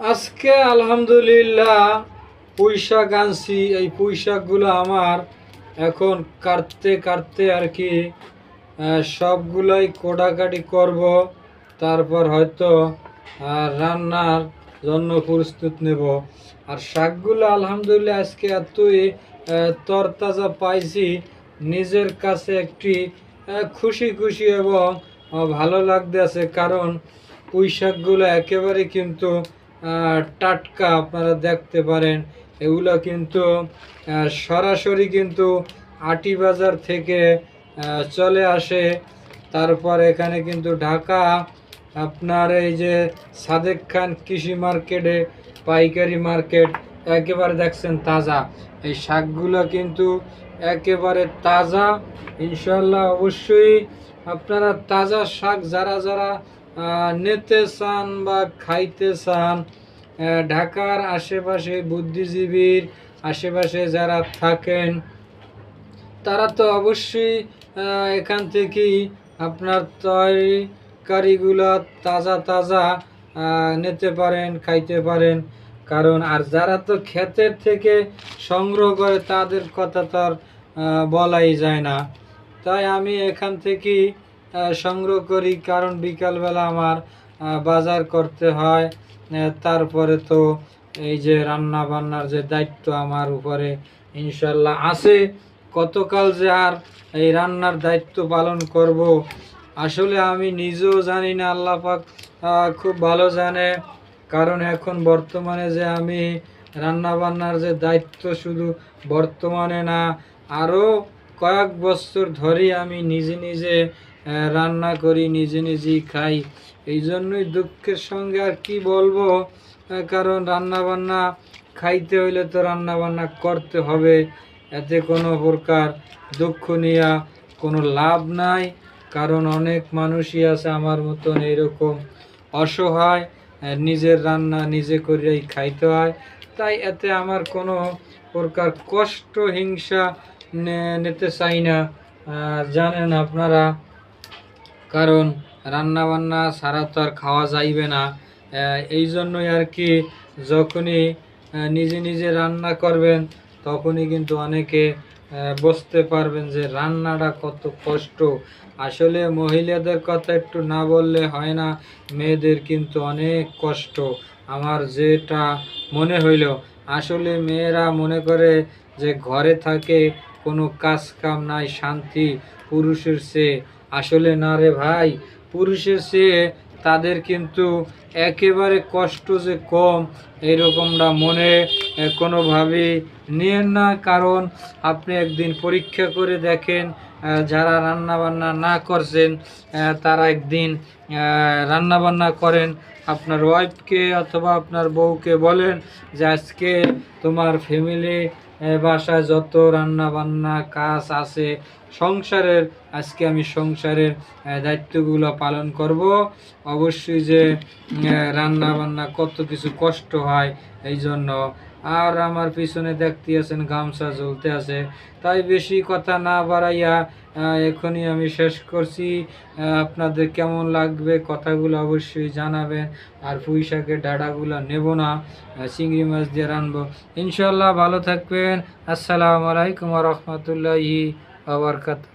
আজকে আলহামদুলিল্লাহ শাক আনছি। এই পুঁই শাকগুলো আমার এখন কাটতে কাটতে আর কি সবগুলোই কোটাকাটি করব। তারপর হয়তো রান্নার জন্য প্রস্তুত নেব। আর শাকগুলো আলহামদুলিল্লাহ আজকে এতই তরতাজা পাইছি, নিজের কাছে একটি খুশি খুশি এবং ভালো লাগতে আছে কারণ পুঁই শাকগুলো একেবারে কিন্তু টাটকা আপনারা দেখতে পারেন। এগুলো কিন্তু সরাসরি কিন্তু আটি বাজার থেকে চলে আসে। তারপর এখানে কিন্তু ঢাকা, আপনার এই যে সাদেক খান কৃষি মার্কেটে, পাইকারি মার্কেট, একেবারে দেখছেন তাজা। এই শাকগুলো কিন্তু একেবারে তাজা। ইনশাল্লাহ অবশ্যই আপনারা তাজা শাক যারা যারা নিতে চান বা খাইতে চান ঢাকার আশেপাশে বুদ্ধিজীবীর আশেপাশে যারা থাকেন, তারা তো অবশ্যই এখান থেকেই আপনার তরকারিগুলো তাজা তাজা নিতে পারেন, খাইতে পারেন। কারণ, আর যারা তো ক্ষেতের থেকে সংগ্রহ করে, তাদের কথা তো আর বলাই যায় না। তাই আমি এখান থেকেই সংগ্রহ করি। কারণ, বিকালবেলা আমার বাজার করতে হয়। তারপরে তো এই যে রান্না বান্নার যে দায়িত্ব আমার উপরে ইনশাল্লাহ আছে। কতকাল যে আর এই রান্নার দায়িত্ব পালন করব আসলে আমি নিজেও জানি না আল্লাহ পাক আহ, খুব ভালো জানে। কারণ এখন বর্তমানে যে আমি রান্না বান্নার যে দায়িত্ব শুধু বর্তমানে না আরও কয়েক বছর ধরেই আমি নিজে নিজে রান্না করি, নিজে নিজেই খাই। এই জন্যই দুঃখের সঙ্গে আর কি বলব? কারণ রান্না বান্না খাইতে হইলে তো রান্না বান্না করতে হবে। এতে কোনো প্রকার দুঃখ নেওয়া কোনো লাভ নাই। কারণ অনেক মানুষই আছে আমার মতন এরকম অসহায় নিজের রান্না নিজে করেই খাইতে হয়। তাই এতে আমার কোনো প্রকার কষ্ট, হিংসা নিতে চাই না। জানেন আপনারা কারণ রান্না বান্না ছাড়া তো আর খাওয়া যাইবে না। এই জন্যই আর কি যখনই নিজে নিজে রান্না করবেন, তখনই কিন্তু অনেকে বুঝতে পারবেন যে রান্নাটা কত কষ্ট। আসলে মহিলাদের কথা একটু না বললে হয় না, মেয়েদের কিন্তু অনেক কষ্ট। আমার যেটা মনে হইল, আসলে মেয়েরা মনে করে যে ঘরে থাকে কোনো কাজ কাম নাই, শান্তি, পুরুষের চেয়ে আসলে না রে ভাই, পুরুষের চেয়ে তাদের কিন্তু একেবারে কষ্ট যে কম, এরকমটা মনে কোনোভাবেই নিয়েন না। কারণ আপনি একদিন পরীক্ষা করে দেখেন যারা রান্না বান্না না করছেন তারা একদিন রান্না বান্না করেন। আপনার ওয়াইফকে অথবা আপনার বউকে বলেন যে, আজকে তোমার ফ্যামিলি বাসায় যত রান্না বান্না কাজ আছে সংসারের, আজকে আমি সংসারের দায়িত্বগুলো পালন করব। অবশ্যই যে রান্না বান্না কত কিছু কষ্ট হয়, এই জন্য। আর আমার পিছনে দেখতে আছেন, গামছা জ্বলতে আছে। তাই বেশি কথা না বাড়াইয়া এখনই আমি শেষ করছি। আপনাদের কেমন লাগবে কথাগুলো অবশ্যই জানাবেন। আর পুঁই শাকের ডাঁটাগুলো নেব না। চিংড়ি মাছ দিয়ে রানবো ইনশাল্লাহ ভালো থাকবেন। আসসালামু আলাইকুম রহমতুল্লাহি अवरकत